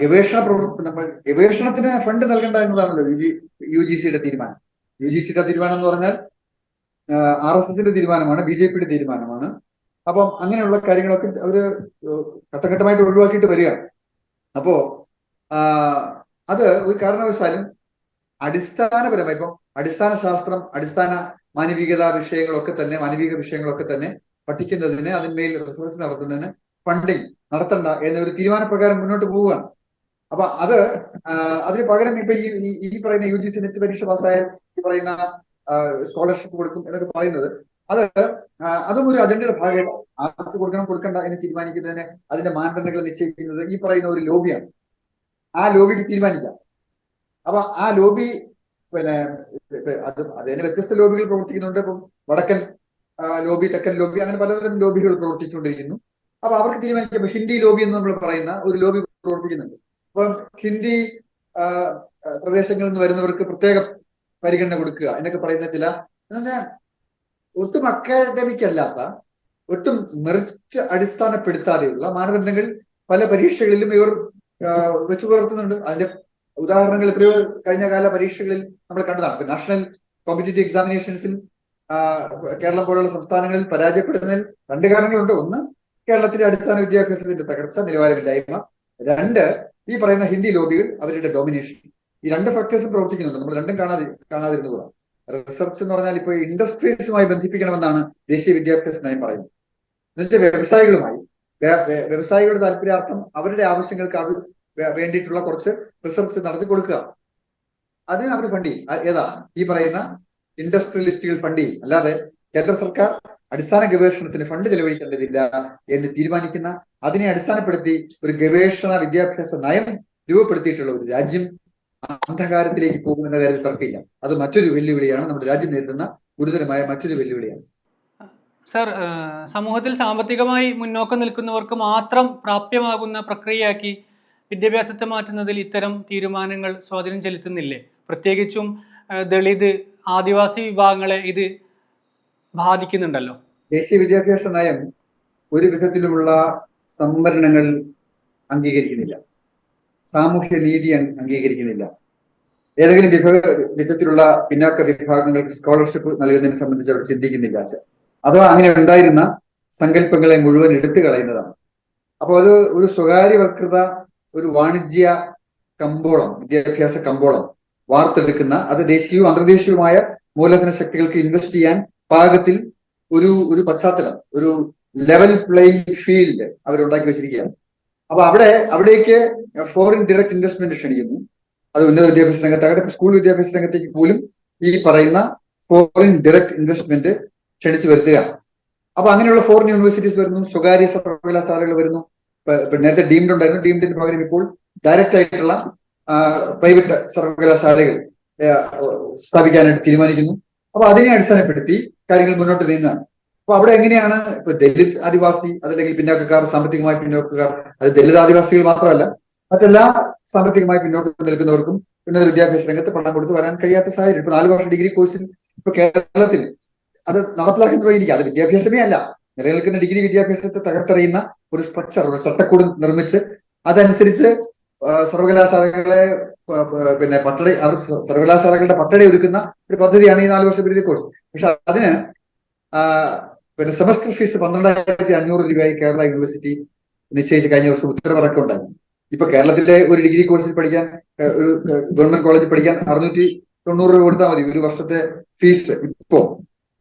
ഗവേഷണ പ്രവർത്തനം നമ്മൾ ഗവേഷണത്തിന് ഫണ്ട് നൽകേണ്ട എന്നതാണല്ലോ യു ജി സിയുടെ തീരുമാനം. യു ജി സിയുടെ തീരുമാനം എന്ന് പറഞ്ഞാൽ ആർ എസ് എസിന്റെ തീരുമാനമാണ് ബി ജെ പിയുടെ തീരുമാനമാണ്. അപ്പം അങ്ങനെയുള്ള കാര്യങ്ങളൊക്കെ അവർ ഘട്ടഘട്ടമായിട്ട് ഒഴിവാക്കിയിട്ട് വരികയാണ്. അപ്പോ അത് ഒരു കാരണവശാലും അടിസ്ഥാനപരമായി ഇപ്പം അടിസ്ഥാന ശാസ്ത്രം അടിസ്ഥാന മാനവികതാ വിഷയങ്ങളൊക്കെ തന്നെ മാനവിക വിഷയങ്ങളൊക്കെ തന്നെ പഠിക്കുന്നതിന് അതിന്മേൽ റിസർച്ച് നടത്തുന്നതിന് ഫണ്ടിങ് നടത്തണ്ട എന്ന ഒരു തീരുമാനപ്രകാരം മുന്നോട്ട് പോവുകയാണ്. അപ്പൊ അത് അതിന് പകരം ഇപ്പൊ ഈ ഈ- പറയുന്ന യു ജി സി നെറ്റ് പരീക്ഷ പാസ്സായ ഈ പറയുന്ന സ്കോളർഷിപ്പ് കൊടുക്കും എന്നൊക്കെ പറയുന്നത്. അത് അതും ഒരു അജണ്ടയുടെ ഭാഗമായിട്ട് ആർക്ക് കൊടുക്കണം കൊടുക്കണ്ട എന്ന് തീരുമാനിക്കുന്നതിന് അതിന്റെ മാനദണ്ഡങ്ങൾ നിശ്ചയിക്കുന്നത് ഈ പറയുന്ന ഒരു ലോബിയാണ് ആ ലോബിക്ക് തീരുമാനിക്കാം. അപ്പൊ ആ ലോബി പിന്നെ അത് അതിന് വ്യത്യസ്ത ലോബികൾ പ്രവർത്തിക്കുന്നുണ്ട്. ഇപ്പം വടക്കൻ ലോബി തെക്കൻ ലോബി അങ്ങനെ പലതരം ലോബികൾ പ്രവർത്തിച്ചുകൊണ്ടിരിക്കുന്നു. അപ്പൊ അവർക്ക് തീരുമാനിക്കുമ്പോൾ ഹിന്ദി ലോബി എന്ന് നമ്മൾ പറയുന്ന ഒരു ലോബി പ്രവർത്തിക്കുന്നുണ്ട്. അപ്പം ഹിന്ദി പ്രദേശങ്ങളിൽ നിന്ന് വരുന്നവർക്ക് പ്രത്യേക പരിഗണന കൊടുക്കുക. എന്നൊക്കെ പറയുന്ന ചില എന്നുവെച്ചാൽ ഒട്ടും അക്കാഡമിക് അല്ലാത്ത ഒട്ടും മെറിറ്റ് അടിസ്ഥാനപ്പെടുത്താതെയുള്ള മാനദണ്ഡങ്ങൾ പല പരീക്ഷകളിലും ഇവർ വെച്ചു പുലർത്തുന്നുണ്ട്. അതിന്റെ ഉദാഹരണങ്ങൾ എത്രയോ കഴിഞ്ഞ കാല പരീക്ഷകളിൽ നമ്മൾ കണ്ടതാണ്. നാഷണൽ കോമ്പറ്റേറ്റീവ് എക്സാമിനേഷൻസിൽ കേരളം പോലുള്ള സംസ്ഥാനങ്ങളിൽ പരാജയപ്പെടുന്നതിൽ രണ്ട് കാരണങ്ങളുണ്ട്. ഒന്ന് കേരളത്തിലെ അടിസ്ഥാന വിദ്യാഭ്യാസത്തിന്റെ തകർച്ച നിലവാരമില്ലായ്മ. രണ്ട് ഈ പറയുന്ന ഹിന്ദി ലോബികൾ അവരുടെ ഡോമിനേഷൻ ഈ രണ്ട് ഫാക്ടേഴ്സും പ്രവർത്തിക്കുന്നുണ്ട്. നമ്മൾ രണ്ടും കാണാതി കാണാതിരുന്നു കൂടാ റിസർച്ച് എന്ന് പറഞ്ഞാൽ ഇപ്പോൾ ഇൻഡസ്ട്രീസുമായി ബന്ധിപ്പിക്കണമെന്നാണ് ദേശീയ വിദ്യാഭ്യാസ നയം പറയുന്നത്. എന്നുവെച്ചാൽ വ്യവസായികളുമായി വ്യ- വ്യ- വ്യവസായികളുടെ താല്പര്യാർത്ഥം അവരുടെ ആവശ്യങ്ങൾക്ക് അവർ വേണ്ടിയിട്ടുള്ള കുറച്ച് റിസർച്ച് നടത്തി കൊടുക്കുക അതിന് അവർ ഫണ്ട് ചെയ്യും. ഏതാ? ഈ പറയുന്ന ഇൻഡസ്ട്രിയലിസ്റ്റുകൾ ഫണ്ട് ചെയ്യും. അല്ലാതെ കേന്ദ്ര സർക്കാർ അടിസ്ഥാന ഗവേഷണത്തിന് ഫണ്ട് ചെലവഴിക്കേണ്ടതില്ല എന്ന് തീരുമാനിക്കുന്ന അതിനെ അടിസ്ഥാനപ്പെടുത്തി ഒരു ഗവേഷണ വിദ്യാഭ്യാസ നയം രൂപപ്പെടുത്തിയിട്ടുള്ള ഒരു രാജ്യം അന്ധകാരത്തിലേക്ക് പോകുമെന്ന കാര്യത്തിൽ തർക്കമില്ല. അത് മറ്റൊരു വെല്ലുവിളിയാണ്. നമ്മുടെ രാജ്യം നേരിടുന്ന ഗുരുതരമായ മറ്റൊരു വെല്ലുവിളിയാണ്. സർ സമൂഹത്തിൽ സാമ്പത്തികമായി മുന്നോക്കം നിൽക്കുന്നവർക്ക് മാത്രം പ്രാപ്യമാകുന്ന പ്രക്രിയയാക്കി വിദ്യാഭ്യാസത്തെ മാറ്റുന്നതിൽ ഇത്തരം തീരുമാനങ്ങൾ സ്വാധീനം ചെലുത്തുന്നില്ലേ? പ്രത്യേകിച്ചും ദളിത് ആദിവാസി വിഭാഗങ്ങളെ ഇത് ബാധിക്കുന്നുണ്ടല്ലോ. ദേശീയ വിദ്യാഭ്യാസ നയം ഒരു വിധത്തിലുമുള്ള സംവരണങ്ങൾ അംഗീകരിക്കുന്നില്ല. സാമൂഹ്യ നീതി അംഗീകരിക്കുന്നില്ല. ഏതെങ്കിലും വിഭ വിധത്തിലുള്ള പിന്നാക്ക വിഭാഗങ്ങൾക്ക് സ്കോളർഷിപ്പ് നൽകുന്നതിനെ സംബന്ധിച്ച് അവർ ചിന്തിക്കുന്നില്ല അഥവാ അങ്ങനെ ഉണ്ടായിരുന്ന സങ്കല്പങ്ങളെ മുഴുവൻ എടുത്തു കളയുന്നതാണ്. അപ്പോൾ അത് ഒരു സ്വകാര്യവൽകൃത ഒരു വാണിജ്യ കമ്പോളം വിദ്യാഭ്യാസ കമ്പോളം വാർത്തെടുക്കുന്ന അത് ദേശീയവും അന്തർദേശീയവുമായ മൂലധന ശക്തികൾക്ക് ഇൻവെസ്റ്റ് ചെയ്യാൻ പാകത്തിൽ ഒരു ഒരു പശ്ചാത്തലം ഒരു ലെവൽ പ്ലേയിങ് ഫീൽഡ് അവരുണ്ടാക്കി വെച്ചിരിക്കുകയാണ്. അപ്പൊ അവിടെ അവിടേക്ക് ഫോറിൻ ഡയറക്ട് ഇൻവെസ്റ്റ്മെന്റ് ക്ഷണിക്കുന്നു. അത് ഉന്നത വിദ്യാഭ്യാസ രംഗത്താകട്ടെ സ്കൂൾ വിദ്യാഭ്യാസ രംഗത്തേക്ക് പോലും ഈ പറയുന്ന ഫോറിൻ ഡയറക്ട് ഇൻവെസ്റ്റ്മെന്റ് ക്ഷണിച്ചു വരുത്തുകയാണ്. അപ്പൊ അങ്ങനെയുള്ള ഫോറിൻ യൂണിവേഴ്സിറ്റീസ് വരുന്നു സ്വകാര്യ സർവകലാശാലകൾ വരുന്നു. നേരത്തെ ഡീംഡ് ഉണ്ടായിരുന്നു. ഡീംഡിന് പകരം ഇപ്പോൾ ഡയറക്റ്റ് ആയിട്ടുള്ള പ്രൈവറ്റ് സർവകലാശാലകൾ സ്ഥാപിക്കാനായിട്ട് തീരുമാനിക്കുന്നു. അപ്പൊ അതിനെ അടിസ്ഥാനപ്പെടുത്തി കാര്യങ്ങൾ മുന്നോട്ട് നീങ്ങുകയാണ്. അപ്പൊ അവിടെ എങ്ങനെയാണ് ഇപ്പൊ ദലിത് ആദിവാസി അതല്ലെങ്കിൽ പിന്നോക്കക്കാർ സാമ്പത്തികമായി പിന്നോക്കക്കാർ അത് ദലിത് ആദിവാസികൾ മാത്രമല്ല മറ്റെല്ലാ സാമ്പത്തികമായി പിന്നോക്കം നിൽക്കുന്നവർക്കും ഉന്നത വിദ്യാഭ്യാസ രംഗത്ത് പണം കൊടുത്ത് വരാൻ കഴിയാത്ത സാഹചര്യം. ഇപ്പൊ നാല് വർഷം ഡിഗ്രി കോഴ്സിൽ ഇപ്പൊ കേരളത്തിൽ അത് നടപ്പിലാക്കുന്ന തുടങ്ങിയിരിക്കുക അത് വിദ്യാഭ്യാസമേ അല്ല. നിലനിൽക്കുന്ന ഡിഗ്രി വിദ്യാഭ്യാസത്തെ തകർത്തെറിയുന്ന ഒരു സ്ട്രക്ചർ ഒരു ചട്ടക്കൂട് നിർമ്മിച്ച് അതനുസരിച്ച് സർവകലാശാലകളെ പിന്നെ പട്ടടി അവർ സർവകലാശാലകളുടെ പട്ടടി ഒരുക്കുന്ന ഒരു പദ്ധതിയാണ് ഈ നാല് വർഷ ബിരുദ കോഴ്സ്. പക്ഷെ അതിന് പിന്നെ സെമസ്റ്റർ ഫീസ് പന്ത്രണ്ടായിരത്തി അഞ്ഞൂറ് രൂപയായി കേരള യൂണിവേഴ്സിറ്റി നിശ്ചയിച്ച് കഴിഞ്ഞ വർഷം ഉത്തരവിറക്കം ഉണ്ടായിരുന്നു ഇപ്പൊ കേരളത്തിലെ ഒരു ഡിഗ്രി കോഴ്സിൽ പഠിക്കാൻ ഒരു ഗവൺമെന്റ് കോളേജിൽ പഠിക്കാൻ അറുന്നൂറ്റി തൊണ്ണൂറ് രൂപ കൊടുത്താൽ മതി ഒരു വർഷത്തെ ഫീസ് ഇപ്പോ.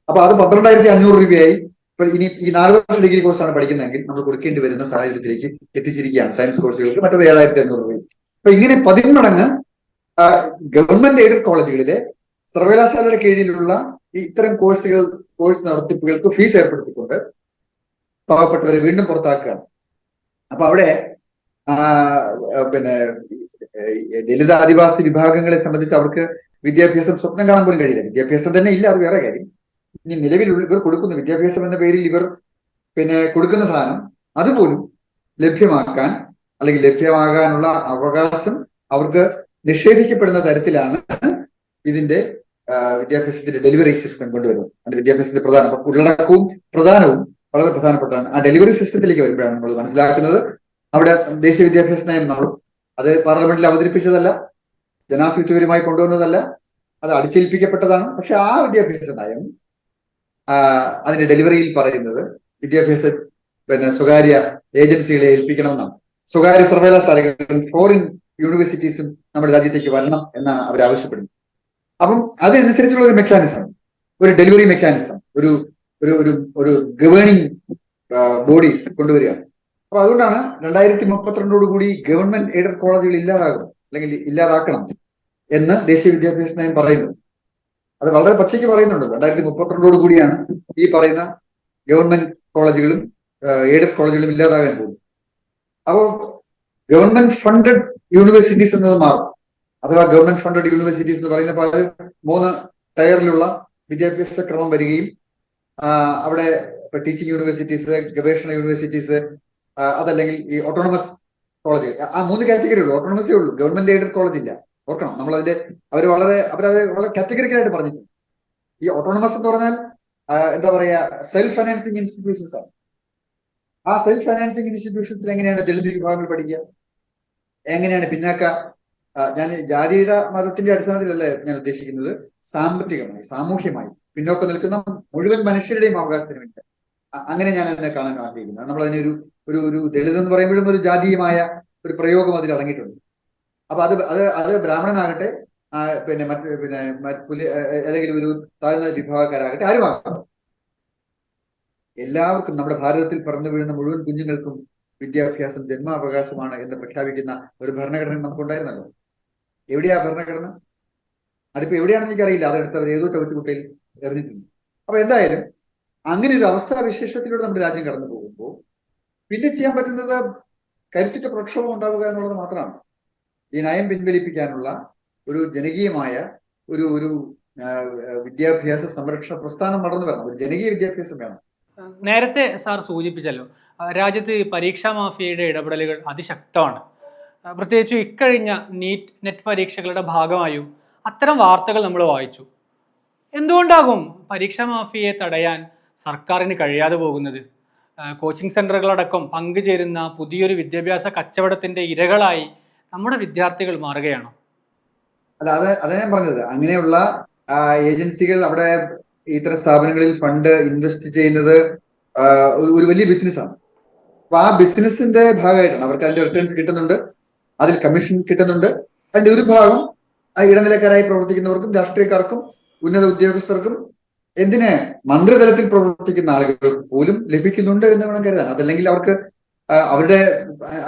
അപ്പൊ അത് പന്ത്രണ്ടായിരത്തി അഞ്ഞൂറ് രൂപയായി ഇപ്പൊ ഇനി ഈ നാല് വർഷം ഡിഗ്രി കോഴ്സാണ് പഠിക്കുന്നതെങ്കിൽ നമ്മൾ കൊടുക്കേണ്ടി വരുന്ന സാഹചര്യത്തിലേക്ക് എത്തിച്ചിരിക്കുകയാണ് സയൻസ് കോഴ്സുകൾക്ക് മറ്റത് ഏഴായിരത്തി അഞ്ഞൂറ് രൂപയും അപ്പൊ ഇങ്ങനെ പതിന്മടങ്ങ് ഗവൺമെന്റ് എയ്ഡഡ് കോളേജുകളിലെ സർവകലാശാലയുടെ കീഴിലുള്ള ഇത്തരം കോഴ്സുകൾ കോഴ്സ് നടത്തിപ്പുകൾക്ക് ഫീസ് ഏർപ്പെടുത്തിക്കൊണ്ട് പാവപ്പെട്ടവരെ വീണ്ടും പുറത്താക്കുകയാണ്. അപ്പൊ അവിടെ പിന്നെ ദലിത ആദിവാസി വിഭാഗങ്ങളെ സംബന്ധിച്ച് അവർക്ക് വിദ്യാഭ്യാസം സ്വപ്നം കാണാൻ പോലും കഴിയില്ല. വിദ്യാഭ്യാസം തന്നെ ഇല്ല അത് വേറെ കാര്യം. ഇനി നിലവിൽ ഇവർ കൊടുക്കുന്ന വിദ്യാഭ്യാസം എന്ന പേരിൽ ഇവർ പിന്നെ കൊടുക്കുന്ന സാധനം അതുപോലും ലഭ്യമാക്കാൻ അല്ലെങ്കിൽ ലഭ്യമാകാനുള്ള അവകാശം അവർക്ക് നിഷേധിക്കപ്പെടുന്ന തരത്തിലാണ് ഇതിന്റെ വിദ്യാഭ്യാസത്തിന്റെ ഡെലിവറി സിസ്റ്റം കൊണ്ടുവരുന്നത്. അതിന്റെ വിദ്യാഭ്യാസത്തിന്റെ പ്രധാന ഉള്ളടക്കവും പ്രധാനവും വളരെ പ്രധാനപ്പെട്ടതാണ്. ആ ഡെലിവറി സിസ്റ്റത്തിലേക്ക് വരുമ്പോഴാണ് നമ്മൾ മനസ്സിലാക്കുന്നത്. അവിടെ ദേശീയ വിദ്യാഭ്യാസ നയം നമ്മൾ അത് പാർലമെന്റിൽ അവതരിപ്പിച്ചതല്ല. ജനാഭിമുഖ്യപരമായി കൊണ്ടുവന്നതല്ല. അത് അടിച്ചേൽപ്പിക്കപ്പെട്ടതാണ്. പക്ഷെ ആ വിദ്യാഭ്യാസ നയം അതിന്റെ ഡെലിവറിയിൽ പറയുന്നത് വിദ്യാഭ്യാസ പിന്നെ സ്വകാര്യ ഏജൻസികളെ ഏൽപ്പിക്കണമെന്നാണ്. സ്വകാര്യ സർവകലാശാലകളും ഫോറിൻ യൂണിവേഴ്സിറ്റീസും നമ്മുടെ രാജ്യത്തേക്ക് വരണം എന്നാണ് അവർ ആവശ്യപ്പെടുന്നത്. അപ്പം അതനുസരിച്ചുള്ള ഒരു മെക്കാനിസം ഒരു ഡെലിവറി മെക്കാനിസം ഒരു ഒരു ഒരു ഒരു ഗവേണിംഗ് ബോഡീസ് കൊണ്ടുവരികയാണ്. അപ്പൊ അതുകൊണ്ടാണ് രണ്ടായിരത്തി മുപ്പത്തിരണ്ടോട് കൂടി ഗവൺമെന്റ് എയ്ഡഡ് കോളേജുകൾ ഇല്ലാതാകും അല്ലെങ്കിൽ ഇല്ലാതാക്കണം എന്ന് ദേശീയ വിദ്യാഭ്യാസ നയം പറയുന്നത് അത് വളരെ പച്ചയ്ക്ക് പറയുന്നുണ്ട്. രണ്ടായിരത്തി മുപ്പത്തിരണ്ടോട് കൂടിയാണ് ഈ പറയുന്ന ഗവൺമെന്റ് കോളേജുകളും എയ്ഡഡ് കോളേജുകളും ഇല്ലാതാകാൻ പോകുന്നത്. അപ്പോൾ ഗവൺമെന്റ് ഫണ്ടഡ് യൂണിവേഴ്സിറ്റീസ് എന്നത് മാറും. അഥവാ ഗവൺമെന്റ് ഫണ്ടഡ് യൂണിവേഴ്സിറ്റീസ് എന്ന് പറയുന്ന അത് മൂന്ന് ടയറിലുള്ള വിദ്യാഭ്യാസ ക്രമം വരികയും അവിടെ ടീച്ചിങ് യൂണിവേഴ്സിറ്റീസ് ഗവേഷണ യൂണിവേഴ്സിറ്റീസ് അതല്ലെങ്കിൽ ഈ ഓട്ടോണമസ് കോളേജ് ആ മൂന്ന് കാറ്റഗറി ഉള്ളൂ. ഓട്ടോണമസേ ഉള്ളൂ. ഗവൺമെന്റ് എയ്ഡഡ് കോളേജ് ഇല്ല. ഓർക്കണം. നമ്മൾ അതിന്റെ അവർ വളരെ അവരത് വളരെ കാറ്റഗറിക്കലായിട്ട് പറഞ്ഞിട്ടുണ്ട്. ഈ ഓട്ടോണമസ് എന്ന് പറഞ്ഞാൽ എന്താ പറയാ സെൽഫ് ഫൈനാൻസിങ് ഇൻസ്റ്റിറ്റ്യൂഷൻസ് ആണ്. ആ സെൽഫ് ഫൈനാൻസിങ് ഇൻസ്റ്റിറ്റ്യൂഷൻസിൽ എങ്ങനെയാണ് ദളിത് വിഭാഗങ്ങൾ പഠിക്കുക? എങ്ങനെയാണ് പിന്നാക്ക? ഞാൻ ജാതിയുടെ മതത്തിന്റെ അടിസ്ഥാനത്തിലല്ല ഞാൻ ഉദ്ദേശിക്കുന്നത്? സാമ്പത്തികമായി സാമൂഹ്യമായി പിന്നോക്കം നിൽക്കുന്ന മുഴുവൻ മനുഷ്യരുടെയും അവകാശത്തിന് വേണ്ടി. അങ്ങനെ ഞാൻ അതിനെ കാണാൻ ആഗ്രഹിക്കുന്നത് നമ്മൾ അതിനെ ഒരു ഒരു ഒരു ദളിത് എന്ന് പറയുമ്പോഴും ഒരു ജാതീയമായ ഒരു പ്രയോഗം അതിൽ അടങ്ങിയിട്ടുണ്ട്. അപ്പൊ അത് അത് അത് ബ്രാഹ്മണനാകട്ടെ പിന്നെ മറ്റ് പിന്നെ പുലി- ഏതെങ്കിലും ഒരു താഴ്ന്ന വിഭാഗക്കാരാകട്ടെ ആരുമാകാം എല്ലാവർക്കും നമ്മുടെ ഭാരതത്തിൽ പറന്നു വീഴുന്ന മുഴുവൻ കുഞ്ഞുങ്ങൾക്കും വിദ്യാഭ്യാസം ജന്മാവകാശമാണ് എന്ന് പ്രഖ്യാപിക്കുന്ന ഒരു ഭരണഘടന നമുക്കുണ്ടായിരുന്നല്ലോ. എവിടെയാ ഭരണഘടന? അതിപ്പോ എവിടെയാണെന്ന് എനിക്കറിയില്ല. അതെടുത്തവർ ഏതോ ചവിട്ടുകുട്ടയിൽ എറിഞ്ഞിട്ടുണ്ട്. അപ്പൊ എന്തായാലും അങ്ങനെ ഒരു അവസ്ഥാ വിശേഷത്തിലൂടെ നമ്മുടെ രാജ്യം കടന്നു പോകുമ്പോൾ പിന്നെ ചെയ്യാൻ പറ്റുന്നത് കരുത്തിറ്റ പ്രക്ഷോഭം ഉണ്ടാവുക എന്നുള്ളത് മാത്രമാണ്. ഈ നയം പിൻവലിപ്പിക്കാനുള്ള ഒരു ജനകീയമായ ഒരു ഒരു വിദ്യാഭ്യാസ സംരക്ഷണ പ്രസ്ഥാനം നടന്നു വരണം. ഒരു ജനകീയ വിദ്യാഭ്യാസം വേണം. നേരത്തെ സാർ സൂചിപ്പിച്ചല്ലോ രാജ്യത്ത് പരീക്ഷാ മാഫിയയുടെ ഇടപെടലുകൾ അതിശക്തമാണ്. പ്രത്യേകിച്ച് ഇക്കഴിഞ്ഞ നീറ്റ് നെറ്റ് പരീക്ഷകളുടെ ഭാഗമായും അത്തരം വാർത്തകൾ നമ്മൾ വായിച്ചു. എന്തുകൊണ്ടാകും പരീക്ഷാ മാഫിയയെ തടയാൻ സർക്കാരിന് കഴിയാതെ പോകുന്നത്? കോച്ചിങ് സെന്ററുകളടക്കം പങ്കുചേരുന്ന പുതിയൊരു വിദ്യാഭ്യാസ കച്ചവടത്തിന്റെ ഇരകളായി നമ്മുടെ വിദ്യാർത്ഥികൾ മാറുകയാണോ? അല്ല അത് അതാ ഞാൻ പറഞ്ഞത്. അങ്ങനെയുള്ള ഏജൻസികൾ അവിടെ ഇത്തരം സ്ഥാപനങ്ങളിൽ ഫണ്ട് ഇൻവെസ്റ്റ് ചെയ്യുന്നത് ഒരു- വലിയ ബിസിനസ്സാണ്. അപ്പൊ ആ ബിസിനസിന്റെ ഭാഗമായിട്ടാണ് അവർക്ക് അതിന്റെ റിട്ടേൺസ് കിട്ടുന്നുണ്ട് അതിൽ കമ്മീഷൻ കിട്ടുന്നുണ്ട്. അതിന്റെ ഒരു ഭാഗം ഇടനിലക്കാരായി പ്രവർത്തിക്കുന്നവർക്കും രാഷ്ട്രീയക്കാർക്കും ഉന്നത ഉദ്യോഗസ്ഥർക്കും എന്തിന് മന്ത്രിതലത്തിൽ പ്രവർത്തിക്കുന്ന ആളുകൾക്ക് പോലും ലഭിക്കുന്നുണ്ട് എന്ന് വേണം കരുതാൻ. അതല്ലെങ്കിൽ അവർക്ക് അവരുടെ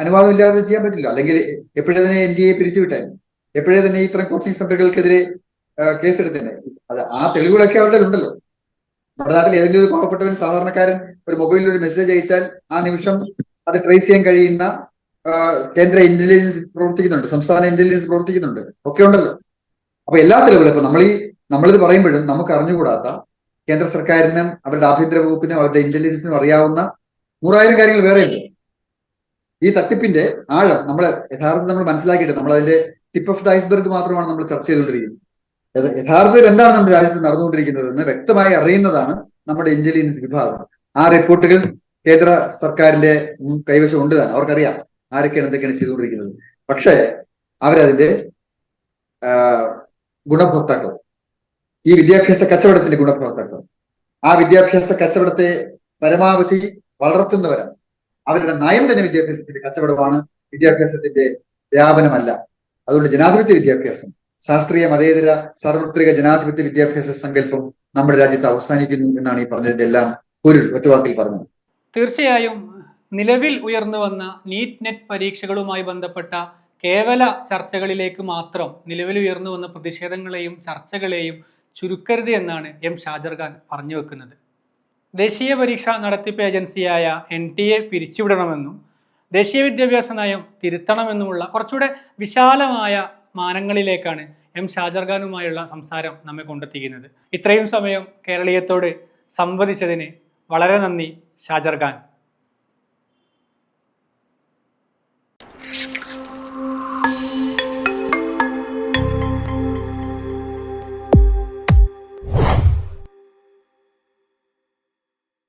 അനുവാദം ഇല്ലാതെ ചെയ്യാൻ പറ്റില്ല. അല്ലെങ്കിൽ എപ്പോഴേ തന്നെ എൻ ഡി എ പിരിച്ചുവിട്ടേ എപ്പോഴേ തന്നെ ഇത്തരം കോച്ചിങ് സെന്ററുകൾക്കെതിരെ കേസ് കേസെടുത്തന്നെ അത് ആ തെളിവുകളൊക്കെ അവരുടെ ഉണ്ടല്ലോ നമ്മുടെ നാട്ടിൽ ഏതെങ്കിലും ഒരു പാവപ്പെട്ടവൻ സാധാരണക്കാരൻ ഒരു മൊബൈലിൽ ഒരു മെസ്സേജ് അയച്ചാൽ ആ നിമിഷം അത് ട്രേസ് ചെയ്യാൻ കഴിയുന്ന കേന്ദ്ര ഇന്റലിജൻസ് പ്രവർത്തിക്കുന്നുണ്ട്. സംസ്ഥാന ഇന്റലിജൻസ് പ്രവർത്തിക്കുന്നുണ്ട്. ഒക്കെ ഉണ്ടല്ലോ. അപ്പൊ എല്ലാ തെളിവുകളും ഇപ്പൊ നമ്മൾ ഈ നമ്മളിത് പറയുമ്പോഴും നമുക്ക് അറിഞ്ഞുകൂടാത്ത കേന്ദ്ര സർക്കാരിനും അവരുടെ ആഭ്യന്തര വകുപ്പിനും അവരുടെ ഇന്റലിജൻസിനും അറിയാവുന്ന നൂറായിരം കാര്യങ്ങൾ വേറെയുണ്ട്. ഈ തട്ടിപ്പിന്റെ ആഴം നമ്മൾ യഥാർത്ഥം നമ്മൾ മനസ്സിലാക്കിയിട്ട് നമ്മൾ അതിന്റെ ടിപ്പ് ഓഫ് ദ ഐസ്ബർഗ് മാത്രമാണ് നമ്മൾ ചർച്ച ചെയ്തുകൊണ്ടിരിക്കുന്നത്. യഥാർത്ഥത്തിൽ എന്താണ് നമ്മുടെ രാജ്യത്ത് നടന്നുകൊണ്ടിരിക്കുന്നത് എന്ന് വ്യക്തമായി അറിയുന്നതാണ് നമ്മുടെ ഇന്റലിജൻസ് വിഭാഗം. ആ റിപ്പോർട്ടുകൾ കേന്ദ്ര സർക്കാരിന്റെ കൈവശം ഉണ്ട് തന്നെ. അവർക്കറിയാം ആരൊക്കെയാണ് എന്തൊക്കെയാണ് ചെയ്തുകൊണ്ടിരിക്കുന്നത്. പക്ഷേ അവരതിന്റെ ഗുണഭോക്താക്കൾ. ഈ വിദ്യാഭ്യാസ കച്ചവടത്തിന്റെ ഗുണഭോക്താക്കൾ. ആ വിദ്യാഭ്യാസ കച്ചവടത്തെ പരമാവധി വളർത്തുന്നവരാണ്. അവരുടെ നയം തന്നെ വിദ്യാഭ്യാസത്തിന്റെ കച്ചവടമാണ്. വിദ്യാഭ്യാസത്തിന്റെ വ്യാപനമല്ല. അതുകൊണ്ട് ജനാധിപത്യ വിദ്യാഭ്യാസം ശാസ്ത്രീയ മതേതര സാർവത്രിക ജനാധിപത്യ വിദ്യാഭ്യാസ സങ്കല്പം നമ്മുടെ രാജ്യത്ത് അവസാനിക്കുന്നു എന്നാണ് ഈ പറഞ്ഞതിന്റെ എല്ലാം ഒരു ഒറ്റവാക്കിൽ പറഞ്ഞത്. തീർച്ചയായും നിലവിൽ ഉയർന്നു വന്ന നീറ്റ് നെറ്റ് പരീക്ഷകളുമായി ബന്ധപ്പെട്ട കേവല ചർച്ചകളിലേക്ക് മാത്രം നിലവിൽ ഉയർന്നു വന്ന പ്രതിഷേധങ്ങളെയും ചർച്ചകളെയും ചുരുക്കരുത് എന്നാണ് എം ഷാജർ ഖാൻ പറഞ്ഞു വെക്കുന്നത്. ദേശീയ പരീക്ഷാ നടത്തിപ്പ് ഏജൻസിയായ എൻ ടി എ പിരിച്ചുവിടണമെന്നും ദേശീയ വിദ്യാഭ്യാസ നയം തിരുത്തണമെന്നുമുള്ള കുറച്ചുകൂടെ വിശാലമായ മാനങ്ങളിലേക്കാണ് എം ഷാജർഖാനുമായുള്ള സംസാരം നമ്മെ കൊണ്ടെത്തിക്കുന്നത്. ഇത്രയും സമയം കേരളീയത്തോട് സംവദിച്ചതിന് വളരെ നന്ദി ഷാജർ